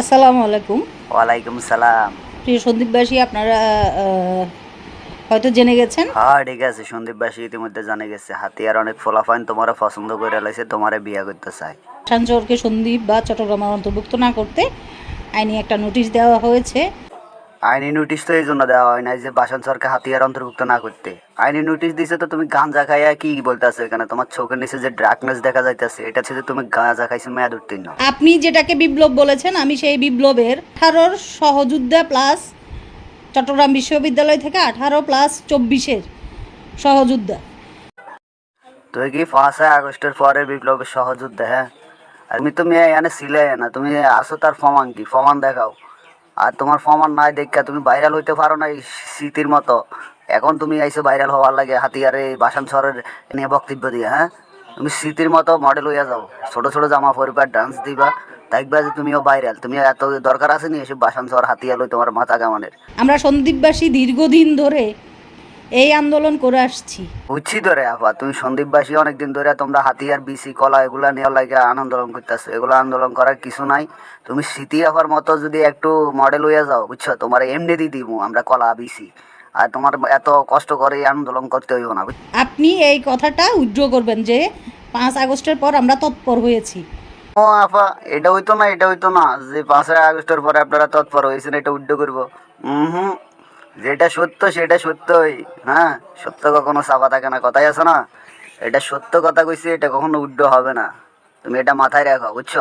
আসসালামু আলাইকুম। ওয়ালাইকুম সালাম। প্রিয় সন্দীপবাসী আপনারা হয়তো জেনে গেছেন। হ্যাঁ ঠিক আছে সন্দীপবাসী ইতিমধ্যে জানে গেছে। হাতিয়ার অনেক ফলাফাইন তোমার পছন্দ করে লাইছে তোমারে বিয়া করতে চাই। সাঞ্চরকে সন্দীপ বা চট্টগ্রামের অন্তর্ভুক্ত না করতে আইনি একটা নোটিশ দেওয়া হয়েছে। আইনি নোটিশ তো এই জন্য দেওয়া হয় না যে বাসন সরকার হাতিয়ার অন্তর্ভুক্ত না করতে। আইনি নোটিশ দিছে তো তুমি গাঁজা খাইয়া কি বলতেছো এখানে? তোমার চোখের নিচে যে ড্রাকনেস দেখা যাইতেছে এটা হচ্ছে যে তুমি গাঁজা খাইছো মেয়াদ উত্তীর্ণ। আপনি যেটাকে বিপ্লব বলেছেন আমি সেই বিপ্লবের আঠারোর সহযোদ্ধা প্লাস চট্টগ্রাম বিশ্ববিদ্যালয় থেকে আঠারো প্লাস চব্বিশের সহযোদ্ধা। তুই কি পাঁচই আগস্টের পরে বিপ্লবের সহযোদ্ধা হ্যাঁ? আমি তুমি এখানে ছিলে না। তুমি আসো তার ফমান কি? ফমান দেখাও। আর তোমার ফমান নাই দেখা তুমি ভাইরাল হইতে পারো না এই স্মৃতির মতো। এখন তুমি আইসো ভাইরাল হওয়ার লাগে হাতিয়ারে বাসান শহরের নিয়ে বক্তব্য দিয়ে হ্যাঁ? তুমি স্মৃতির মতো মডেল হইয়া যাও। ছোট ছোট জামা পরিবার ডান্স দিবা, দেখবা যে তুমিও ভাইরাল তুমি এত দরকার আছে নি এসব বাসান হাতিয়ার তোমার মাথা কামানের। আমরা সন্দীপবাসী দীর্ঘদিন ধরে এই আন্দোলন করে আসছি। বুঝছি তো রে আপা তুমি সন্দীপবাসী অনেকদিন ধরে তোমরা হাতিয়ার বিসি কলা এগুলা নিয়ে লাগে আন্দোলন করতেছো। এগুলো আন্দোলন করার কিছু নাই। তুমি স্মৃতি আপার মতো যদি একটু মডেল হইয়া যাও বুঝছ? তোমার এমনি দিয়ে দিব আমরা কলা বিসি। আর তোমার এত কষ্ট করে আন্দোলন করতে হইব না আপনি এই কথাটা উইথড্র করবেন যে পাঁচ আগস্টের পর আমরা তৎপর হয়েছি। ও আপা এটা হইতো না এটা হইতো না যে পাঁচই আগস্টের পরে আপনারা তৎপর হয়েছেন এটা উড্ড করব। হুম। যেটা সত্য সেটা সত্যই। হ্যাঁ? সত্য কখনো চাপা থাকে না কথাই আছে না? এটা সত্য কথা কইছি এটা কখনো উড্ড হবে না। তুমি এটা মাথায় রাখো বুঝছ?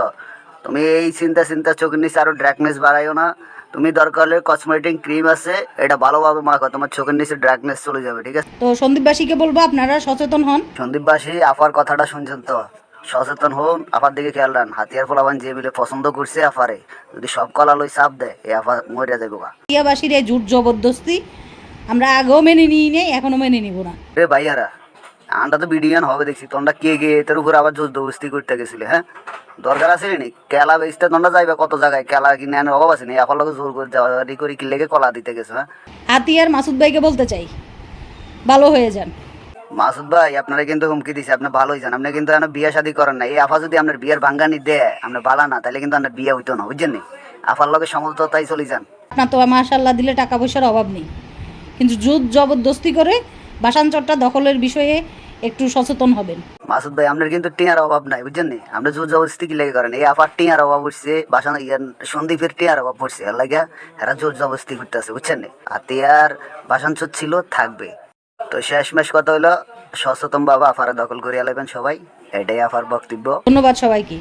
তুমি এই চিন্তা চিন্তা চোখের নিচে আরও ড্রাকনেস বাড়াইও না। তুমি দরকার হলে কসমেটিক ক্রিম আছে এটা ভালোভাবে মাখো তোমার চোখের নিচে ড্রাকনেস চলে যাবে ঠিক আছে? তো সন্দীপবাসীকে বলব আপনারা সচেতন হন। সন্দীপবাসী আফার কথাটা শুনছেন তো? সচেতন হন আপার দিকে খেয়াল রান হাতিয়ার ফলাবান যে মিলে পছন্দ করছে আফারে যদি সব কলা লই চাপ দেয় এই আফা মরিয়া যাব গা। এই জোর জবরদস্তি আমরা আগেও মেনে নিই নেই এখনও মেনে নিব না। রে ভাইয়ারা আনটা তো বিডিয়ান হবে দেখছি তোমরা কে গে এটার উপর আবার জোর দৌস্তি করতে গেছিলে হ্যাঁ? দরকার আছে নি? কেলা বেচতে তোমরা যাইবে কত জায়গায়? কেলা কিনে আনার অভাব আছে নি? আফার লোক জোর করে যাওয়া করে কি লেগে কলা দিতে গেছো হ্যাঁ? হাতিয়ার মাসুদ ভাইকে বলতে চাই ভালো হয়ে যান। মাসুদ ভাই আপনারা কিন্তু হুমকি দিছে আপনি ভালো হয়েছেন আপনি কিন্তু এখন বিয়ে শাদী করেন না এই আফা যদি আপনার বিয়ের ভাঙ্গানি দেয় আপনি বালা না তাহলে কিন্তু আপনার বিয়ে হইতো না বুঝছেন নি? আফার লগে সমঝোতাই চলে যান। আপনার তো মাশাল্লাহ দিলে টাকা পয়সার অভাব নেই। কিন্তু জোর জবরদস্তি করে বাসানচরটা দখলের বিষয়ে একটু সচেতন হবেন। মাসুদ ভাই আপনার কিন্তু টিয়ার অভাব নাই বুঝছেন নি? আমরা জোর জবরদস্তি কি লেগে করেন? এই আফার টিয়ার অভাব পড়ছে বাসা ইয়ার সন্দীপের টিয়ার অভাব পড়ছে এর লাগে এরা জোর জবরদস্তি করতেছে বুঝছেন নি? আর টিয়ার বাসানচোর ছিল থাকবে। তো শেষমেশ কথা হলো সচেতন বাবা আফারে দখল করিয়া লেবেন সবাই, এটাই আফার বক্তব্য। ধন্যবাদ সবাইকে।